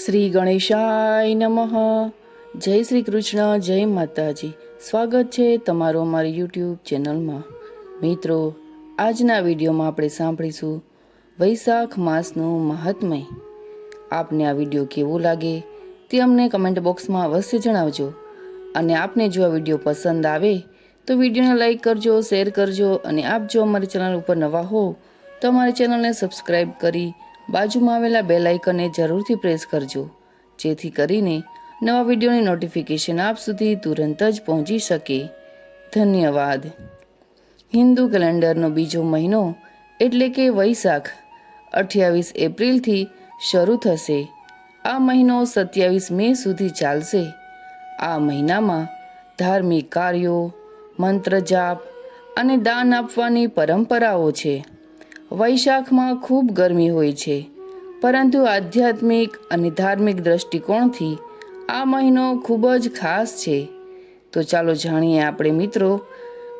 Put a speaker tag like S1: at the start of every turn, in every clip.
S1: શ્રી ગણેશાય નમઃ. જય શ્રી કૃષ્ણ, જય માતાજી. સ્વાગત છે તમારું અમારી યુટ્યુબ ચેનલમાં. મિત્રો, આજના વિડીયોમાં આપણે સાંભળીશું વૈશાખ માસનું મહાત્મય. આપને આ વીડિયો કેવો લાગે તે અમને કમેન્ટ બોક્સમાં અવશ્ય જણાવજો. અને આપને જો આ વીડિયો પસંદ આવે તો વિડીયોને લાઈક કરજો, શેર કરજો અને આપ જો અમારી ચેનલ ઉપર નવા હો તો અમારી ચેનલને સબસ્ક્રાઈબ કરી બાજુમાં આવેલા બેલ આઇકનને જરૂરથી પ્રેસ કરજો, જેથી કરીને નવા વિડીયોની નોટિફિકેશન આપ સુધી તુરંત જ પહોંચી શકે. ધન્યવાદ. હિન્દુ કેલેન્ડરનો બીજો મહિનો એટલે કે વૈશાખ, અઠ્યાવીસ એપ્રિલથી શરૂ થશે. આ મહિનો સત્યાવીસ મે સુધી ચાલશે. આ મહિનામાં ધાર્મિક કાર્યો, મંત્ર જાપ અને દાન આપવાની પરંપરાઓ છે. વૈશાખમાં ખૂબ ગરમી હોય છે. પરંતુ આધ્યાત્મિક અને ધાર્મિક દ્રષ્ટિકોણથી આ મહિનો ખૂબ જ ખાસ છે. તો ચાલો જાણીએ આપણે મિત્રો,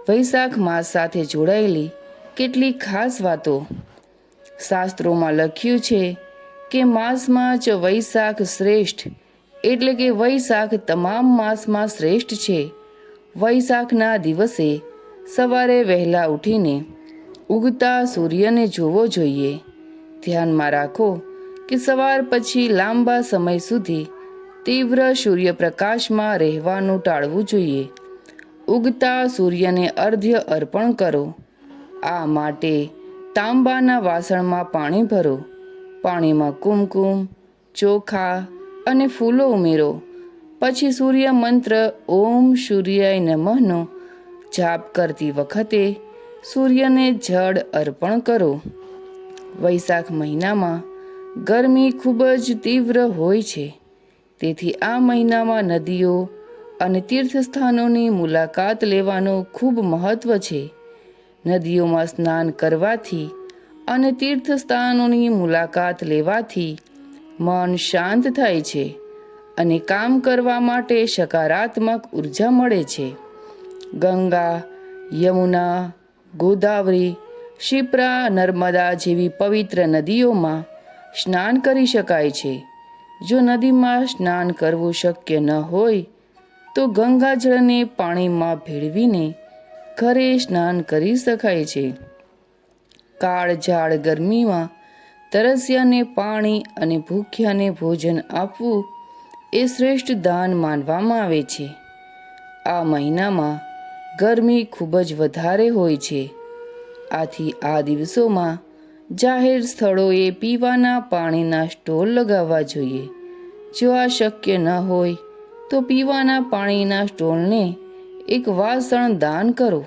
S1: વૈશાખ માસ સાથે જોડાયેલી કેટલીક ખાસ વાતો. શાસ્ત્રોમાં લખ્યું છે કે માસમાં જ વૈશાખ શ્રેષ્ઠ, એટલે કે વૈશાખ તમામ માસમાં શ્રેષ્ઠ છે. વૈશાખના દિવસે સવારે વહેલા ઉઠીને ઉગતા સૂર્યને જોવો જોઈએ. ધ્યાનમાં રાખો કે સવાર પછી લાંબા સમય સુધી તીવ્ર સૂર્યપ્રકાશમાં રહેવાનું ટાળવું જોઈએ. ઉગતા સૂર્યને અર્ધ્ય અર્પણ કરો. આ માટે તાંબાના વાસણમાં પાણી ભરો. પાણીમાં કુમકુમ, ચોખા અને ફૂલો ઉમેરો. પછી સૂર્ય મંત્ર ઓમ સૂર્યાય નમઃનો જાપ કરતી વખતે સૂર્યને જળ અર્પણ કરો. વૈશાખ મહિનામાં ગરમી ખૂબ જ તીવ્ર હોય છે. તેથી આ મહિનામાં નદીઓ અને તીર્થસ્થાનોની મુલાકાત લેવાનું ખૂબ મહત્વ છે. નદીઓમાં સ્નાન કરવાથી અને તીર્થસ્થાનોની મુલાકાત લેવાથી મન શાંત થાય છે અને કામ કરવા માટે સકારાત્મક ઊર્જા મળે છે. ગંગા, યમુના ગોદાવરી, શિપ્રા, નર્મદા જેવી પવિત્ર નદીઓમાં સ્નાન કરી શકાય છે. જો નદીમાં સ્નાન કરવું શક્ય ન હોય, તો ગંગાજળને પાણીમાં ભેળવીને ઘરે સ્નાન કરી શકાય છે. કાળઝાળ ગરમીમાં તરસ્યાને પાણી અને ભૂખ્યાને ભોજન આપવું એ શ્રેષ્ઠ દાન માનવામાં આવે છે. આ મહિનામાં ગરમી ખૂબ જ વધારે હોય છે. આથી આ દિવસોમાં જાહેર સ્થળોએ પીવાના પાણીના સ્ટોલ લગાવવા જોઈએ. જો આ શક્ય ન હોય, તો પીવાના પાણીના સ્ટોલને એક વાસણ દાન કરો.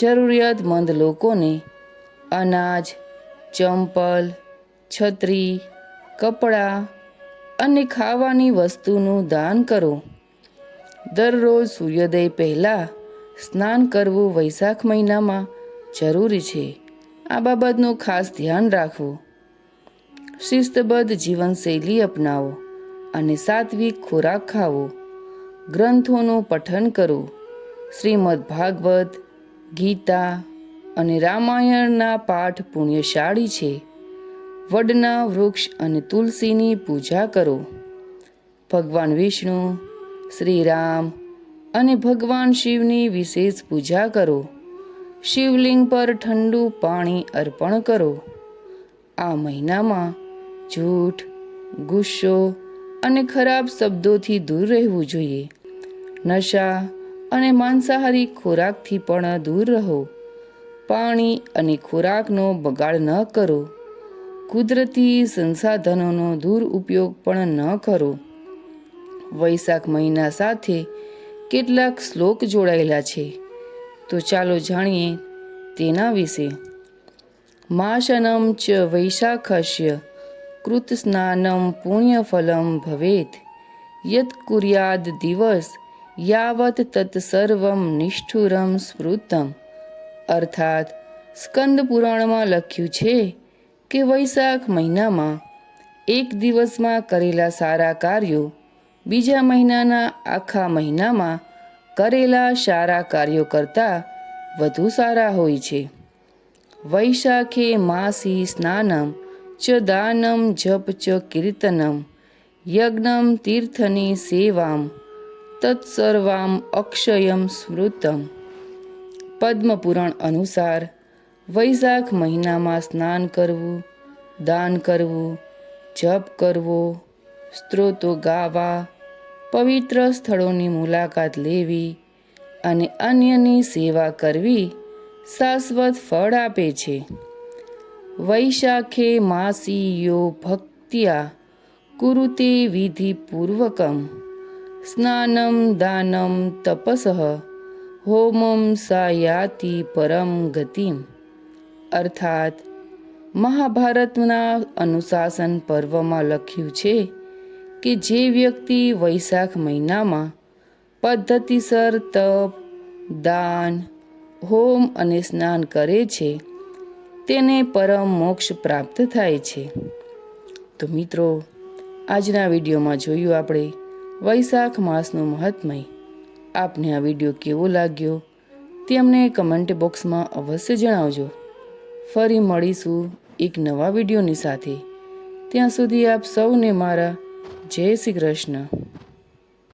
S1: જરૂરિયાતમંદ લોકોને અનાજ, ચંપલ, છત્રી, કપડાં અને ખાવાની વસ્તુનું દાન કરો. દરરોજ સૂર્યોદય પહેલાં સ્નાન કરવું વૈશાખ મહિનામાં જરૂરી છે. આ બાબતનું ખાસ ધ્યાન રાખવું. શિસ્તબદ્ધ જીવનશૈલી અપનાવો અને સાત્વિક ખોરાક ખાવો. ગ્રંથોનું પઠન કરો. શ્રીમદ ભાગવત, ગીતા અને રામાયણના પાઠ પુણ્યશાળી છે. વડના વૃક્ષ અને તુલસીની પૂજા કરો. ભગવાન વિષ્ણુ શ્રી રામ અને ભગવાન શિવની વિશેષ પૂજા કરો. શિવલિંગ પર ઠંડુ પાણી અર્પણ કરો. આ મહિનામાં જૂઠ, ગુસ્સો અને ખરાબ શબ્દોથી દૂર રહેવું જોઈએ. નશા અને માંસાહારી ખોરાકથી પણ દૂર રહો. પાણી અને ખોરાકનો બગાડ ન કરો. કુદરતી સંસાધનોનો દુરુપયોગ પણ ન કરો. વૈશાખ મહિના સાથે કેટલાક શ્લોક જોડાયેલા છે. તો ચાલો જાણીએ તેના વિશે. માશનમ ચ વૈશાખસ્ય કૃત સ્નાનમ પુણ્યફલમ ભવેત. યત કુર્યાદ દિવસ યાવત તત્સર્વમ નિષ્ઠુરમ સ્મૃતમ. અર્થાત સ્કંદ પુરાણમાં લખ્યું છે કે વૈશાખ મહિનામાં એક દિવસમાં કરેલા સારા કાર્યો બીજા મહિનાના આખા મહિનામાં કરેલા સારા કાર્યો કરતાં વધુ સારા હોય છે. વૈશાખે માસી સ્નાનમ ચ દાનમ જપ ચ કીર્તનમ, યજ્ઞમ તીર્થની સેવામ, તત્સર્વામ અક્ષયમ સ્મૃતમ. પદ્મપુરાણ અનુસાર વૈશાખ મહિનામાં સ્નાન કરવું, દાન કરવું, જપ કરવો, સ્ત્રોતો ગાવા પવિત્ર સ્થળોની મુલાકાત લેવી અને અન્યની સેવા કરવી શાશ્વત ફળ આપે છે. વૈશાખે માસીયો ભક્તિયા કુરુતે વિધિપૂર્વકમ. સ્નાનમ દાનમ તપસ હોમમ સાયાતિ પરમ ગતિમ. અર્થાત, મહાભારતના અનુશાસન પર્વમાં લખ્યું છે કે જે વ્યક્તિ વૈશાખ મહિનામાં પદ્ધતિસર તપ, દાન, હોમ અને સ્નાન કરે છે, તેને પરમ મોક્ષ પ્રાપ્ત થાય છે. તો મિત્રો, આજના વિડીયોમાં જોયું આપણે વૈશાખ માસનું મહાત્મય. આપને આ વીડિયો કેવો લાગ્યો? તે અમને કમેન્ટ બોક્સમાં અવશ્ય જણાવજો. ફરી મળીશું એક નવા વિડીયોની સાથે. ત્યાં સુધી આપ સૌને મારા જય શ્રી કૃષ્ણ.